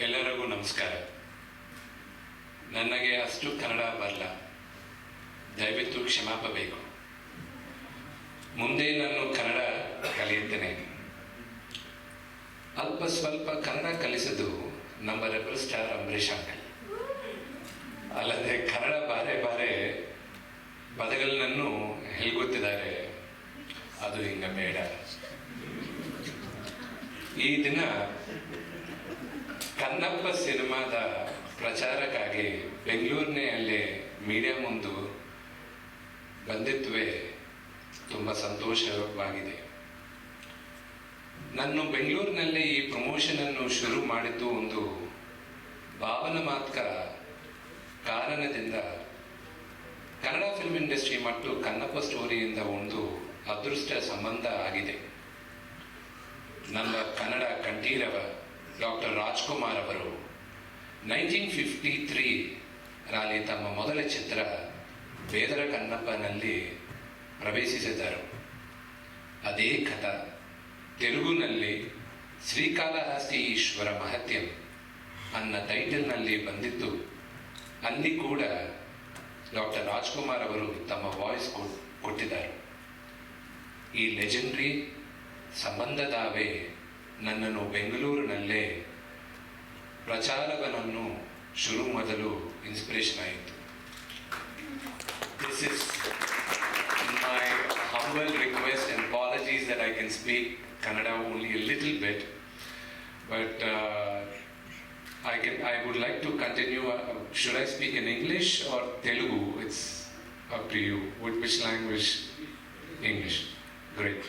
ಎಲ್ಲರಿಗೂ ನಮಸ್ಕಾರ. ನನಗೆ ಅಷ್ಟು ಕನ್ನಡ ಬರಲ್ಲ. ದಯವಿಟ್ಟು ಕ್ಷಮಾಪಬೇಕು. ಮುಂದೆ ನಾನು ಕನ್ನಡ ಕಲಿಯುತ್ತೇನೆ. ಅಲ್ಪ ಸ್ವಲ್ಪ ಕನ್ನಡ ಕಲಿಸಿದ್ದು ನಮ್ಮ ರೆಬಲ್ ಸ್ಟಾರ್ ಅಂಬರೀಷ್ ಅಂಕಲ್. ಅಲ್ಲದೆ ಕನ್ನಡ ಬಾರೆ ಬಾರೆ ಪದಗಳನ್ನು ಹೇಳ್ಗೊತ್ತಿದ್ದಾರೆ ಅದು ಹಿಂಗ ಬೇಡ. ಈ ದಿನ ಕನ್ನಪ್ಪ ಸಿನಿಮಾದ ಪ್ರಚಾರಕ್ಕಾಗಿ ಬೆಂಗಳೂರಿನಲ್ಲಿ ಮೀಡಿಯಾ ಮುಂದು ಬಂದಿದ್ವೇ ತುಂಬ ಸಂತೋಷವಾಗಿದೆ. ನಾನು ಬೆಂಗಳೂರಿನಲ್ಲಿ ಈ ಪ್ರಮೋಷನ್ ಅನ್ನು ಶುರು ಮಾಡಿದ್ದು ಒಂದು ಭಾವನಾತ್ಮಕ ಕಾರಣದಿಂದ. ಕನ್ನಡ ಫಿಲ್ಮ್ ಇಂಡಸ್ಟ್ರಿ ಮತ್ತು ಕನ್ನಪ್ಪ ಸ್ಟೋರಿಯಿಂದ ಒಂದು ಅದೃಷ್ಟ ಸಂಬಂಧ ಆಗಿದೆ. ನಮ್ಮ ಕನ್ನಡ ಕಂಠೀರವ ಡಾಕ್ಟರ್ ರಾಜ್ಕುಮಾರ್ ಅವರು ನೈನ್ಟೀನ್ ಫಿಫ್ಟಿ ತ್ರೀ ರಲ್ಲಿ ತಮ್ಮ ಮೊದಲ ಚಿತ್ರ ಬೇದರ ಕನ್ನಪ್ಪನಲ್ಲಿ ಪ್ರವೇಶಿಸಿದರು ಅದೇ ಕಥ ತೆಲುಗುನಲ್ಲಿ ಶ್ರೀಕಾಳಹಸ್ತಿ ಈಶ್ವರ ಮಹತ್ಯಂ ಅನ್ನ ಟೈಟಲ್ನಲ್ಲಿ ಬಂದಿದ್ದು ಅಲ್ಲಿ ಕೂಡ ಡಾಕ್ಟರ್ ರಾಜ್ಕುಮಾರ್ ಅವರು ತಮ್ಮ ವಾಯ್ಸ್ ಕೊಟ್ಟಿದ್ದಾರೆ. ಈ ಲೆಜೆಂಡ್ರಿ ಸಂಬಂಧದಾವೆ ನನ್ನನ್ನು ಬೆಂಗಳೂರಿನಲ್ಲೇ ಪ್ರಚಾರಕನನ್ನು ಶುರು ಮೊದಲು ಇನ್ಸ್ಪಿರೇಷನ್ ಆಯಿತು. This is my humble request and apologies that I can speak Kannada only a little bit but I can I would like to continue should I speak in in or Telugu it's up to you you. Which language? English. Great.